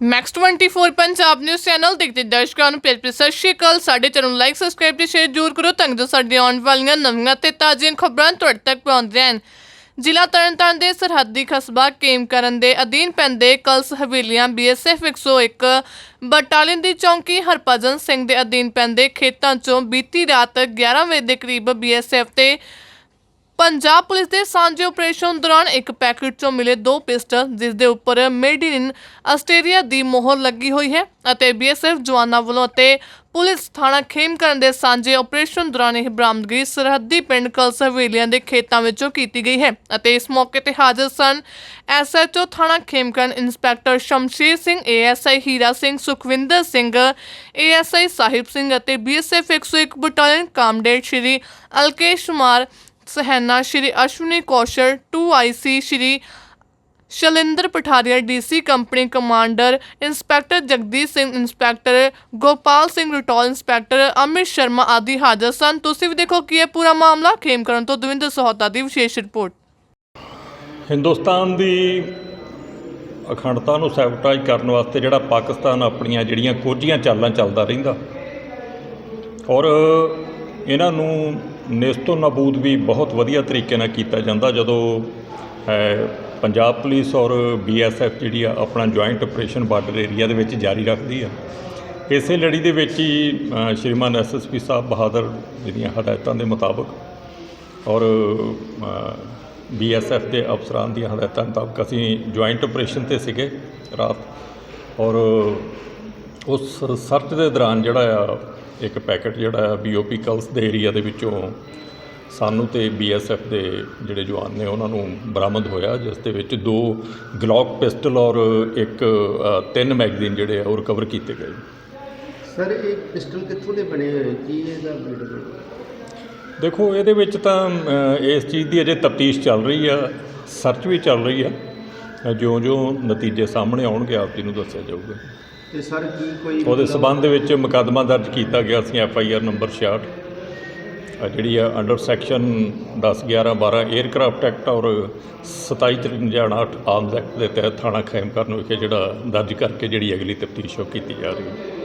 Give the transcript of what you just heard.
Max 24 Punjab news channel ਦੇਖਦੇ ਦਰਸ਼ਕਾਂ ਨੂੰ। ਪਿਆਰ ਭਰੀ ਸਤਿ ਸ਼੍ਰੀ ਅਕਾਲ। ਸਾਡੇ ਚੈਨਲ ਨੂੰ ਲਾਈਕ ਸਬਸਕ੍ਰਾਈਬ ਤੇ ਸ਼ੇਅਰ ਜ਼ਰੂਰ ਕਰੋ। ਤਾਂ ਜੋ ਸਾਡੀਆਂ ਆਉਣ ਵਾਲੀਆਂ ਨਵੀਆਂ ਤੇ ਤਾਜ਼ੀਆਂ ਖਬਰਾਂ ਤੁਹਾਡੇ ਤੱਕ ਪਹੁੰਚ ਰਹਿਣ ਜ਼ਿਲ੍ਹਾ ਤਰਨਤਾਰਨ ਦੇ ਸਰਹੱਦੀ ਕਸਬਾ ਕੇਮਕਰਨ ਦੇ ਅਧੀਨ ਪੈਂਦੇ ਕਲਸ ਹਵੇਲੀਆਂ ਬੀਐਸਐਫ 101 ਬਟਾਲੀਅਨ ਦੀ ਚੌਂਕੀ ਹਰਭਜਨ ਸਿੰਘ ਦੇ ਅਧੀਨ ਪੈਂਦੇ ਖੇਤਾਂ 'ਚੋਂ ਬੀਤੀ ਰਾਤ 11 ਵਜੇ ਦੇ ਕਰੀਬ ਬੀਐਸਐਫ ਤੇ ਪੰਜਾਬ ਪੁਲਿਸ ਦੇ ਸਾਂਝੇ ਆਪਰੇਸ਼ਨ ਦੌਰਾਨ ਇੱਕ ਪੈਕੇਟ ਚੋਂ ਮਿਲੇ ਦੋ ਪਿਸਟਲ, ਜਿਸ ਦੇ ਉੱਪਰ ਮੇਡ ਇਨ ਆਸਟ੍ਰੇਲੀਆ ਦੀ ਮੋਹਰ ਲੱਗੀ ਹੋਈ ਹੈ ਅਤੇ ਬੀਐਸਐਫ ਜਵਾਨਾਂ ਵੱਲੋਂ ਅਤੇ ਪੁਲਿਸ ਥਾਣਾ ਖੇਮਕਰਨ ਦੇ ਸਾਂਝੇ ਆਪਰੇਸ਼ਨ ਦੌਰਾਨ ਇਹ ਬਰਾਮਦਗੀ ਸਰਹੱਦੀ ਪਿੰਡ ਕਲਸ ਹਵੇਲੀਆਂ ਦੇ ਖੇਤਾਂ ਵਿੱਚੋਂ ਕੀਤੀ ਗਈ ਹੈ ਅਤੇ ਇਸ ਮੌਕੇ ਤੇ ਹਾਜ਼ਰ ਸਨ ਐਸਐਚਓ ਥਾਣਾ Khemkaran inspector Shamsher Singh, ASI Hira Singh, Sukhwinder Singh, ASI Sahib Singh ਅਤੇ BSF 101 battalion commandant Shri Alkesh Kumar ਸਹਿਨਾ Shri Ashwani Kaushal 2IC Shri Shalinder Pathariya DC company commander inspector Jagdeep Singh inspector Gopal Singh Ratol inspector Amit Sharma ਆਦਿ ਹਾਜ਼ਰ ਸਨ। ਤੁਸੀਂ ਵੀ ਦੇਖੋ ਕੀ ਇਹ ਪੂਰਾ ਮਾਮਲਾ ਖੇਮ ਕਰਨ ਤੋਂ ਦਵਿੰਦਰ ਸਹੋਤਾ ਦੀ ਵਿਸ਼ੇਸ਼ ਰਿਪੋਰਟ। ਹਿੰਦੁਸਤਾਨ ਦੀ ਅਖੰਡਤਾ ਨੂੰ ਸੈਬੋਟਾਜ ਕਰਨ ਵਾਸਤੇ ਜਿਹੜਾ ਪਾਕਿਸਤਾਨ ਆਪਣੀਆਂ ਜਿਹੜੀਆਂ ਕੋਝੀਆਂ ਚਾਲਾਂ ਚੱਲਦਾ ਰਹਿੰਦਾ ਔਰ ਇਹਨਾਂ ਨੂੰ ਨੇਸਤੋ ਨਾਬੂਦ ਵੀ ਬਹੁਤ ਵਧੀਆ ਤਰੀਕੇ ਨਾਲ ਕੀਤਾ ਜਾਂਦਾ ਜਦੋਂ ਪੰਜਾਬ ਪੁਲਿਸ ਔਰ ਬੀਐਸਐਫ ਜਿਹੜੀ ਆ ਆਪਣਾ ਜੁਆਇੰਟ ਆਪਰੇਸ਼ਨ ਬਾਰਡਰ ਏਰੀਆ ਦੇ ਵਿੱਚ ਜਾਰੀ ਰੱਖਦੀ ਆ। ਇਸੇ ਲੜੀ ਦੇ ਵਿੱਚ ਹੀ ਅ, ਸ਼੍ਰੀਮਾਨ ਐਸਐਸਪੀ ਸਾਹਿਬ ਬਹਾਦਰ ਜਿਹੜੀਆਂ ਹਦਾਇਤਾਂ ਦੇ ਮੁਤਾਬਕ ਔਰ ਬੀਐਸਐਫ ਦੇ ਅਫਸਰਾਂ ਦੀਆਂ ਹਦਾਇਤਾਂ ਮੁਤਾਬਕ ਅਸੀਂ ਜੁਆਇੰਟ ਆਪਰੇਸ਼ਨ ਤੇ ਸੀਗੇ ਰਾਤ ਔਰ ਉਸ ਸਰਚ ਦੇ ਦੌਰਾਨ ਜਿਹੜਾ ਆ ਇੱਕ ਪੈਕੇਟ ਜਿਹੜਾ ਬੀਓਪੀ ਕਲਸ ਦੇ ਏਰੀਆ ਦੇ ਵਿੱਚੋਂ ਸਾਨੂੰ ਤੇ ਬੀਐਸਐਫ ਦੇ ਜਿਹੜੇ ਜਵਾਨ ਨੇ ਉਹਨਾਂ ਨੂੰ ਬਰਾਮਦ ਹੋਇਆ ਜਿਸ ਦੇ ਵਿੱਚ ਦੋ ਗਲੌਕ ਪਿਸਟਲ ਔਰ ਇੱਕ ਤਿੰਨ ਮੈਗਜ਼ੀਨ ਜਿਹੜੇ ਆ ਉਹ ਰਿਕਵਰ ਕੀਤੇ ਗਏ। ਸਰ ਇਹ ਪਿਸਟਲ ਕਿੱਥੋਂ ਦੇ ਬਣੇ ਹੋਏ? ਕੀ ਇਹਦਾ ਬੀਟ ਦੇਖੋ ਇਹਦੇ ਵਿੱਚ ਤਾਂ ਇਸ ਚੀਜ਼ ਦੀ ਅਜੇ ਤਫਤੀਸ਼ ਚੱਲ ਰਹੀ ਆ ਸਰਚ ਵੀ ਚੱਲ ਰਹੀ ਆ। ਜਿਉਂ-ਜਿਉਂ ਨਤੀਜੇ ਸਾਹਮਣੇ ਆਉਣਗੇ ਆਪ ਜੀ ਨੂੰ ਦੱਸਿਆ ਜਾਊਗਾ। ਤੇ ਸਰ ਕੀ ਕੋਈ ਉਹਦੇ ਸਬੰਧ ਵਿੱਚ ਮੁਕੱਦਮਾ ਦਰਜ ਕੀਤਾ ਗਿਆ ਸੀ ਐਫ ਆਈ ਆਰ ਨੰਬਰ 66 ਆ ਜਿਹੜੀ ਆ ਅੰਡਰ ਸੈਕਸ਼ਨ 10 11 12 에ਅਰਕ੍ਰਾਫਟ ਐਕਟ ਔਰ 27 53 ਆਰਮਸ ਐਕਟ ਦੇ ਤਹਿਤ ਥਾਣਾ ਖੈਮਕਰਨ ਵਿਖੇ ਜਿਹੜਾ ਦਰਜ ਕਰਕੇ ਜਿਹੜੀ ਅਗਲੀ ਤਫਤੀਸ਼ ਉਹ ਕੀਤੀ ਜਾ ਰਹੀ ਹੈ।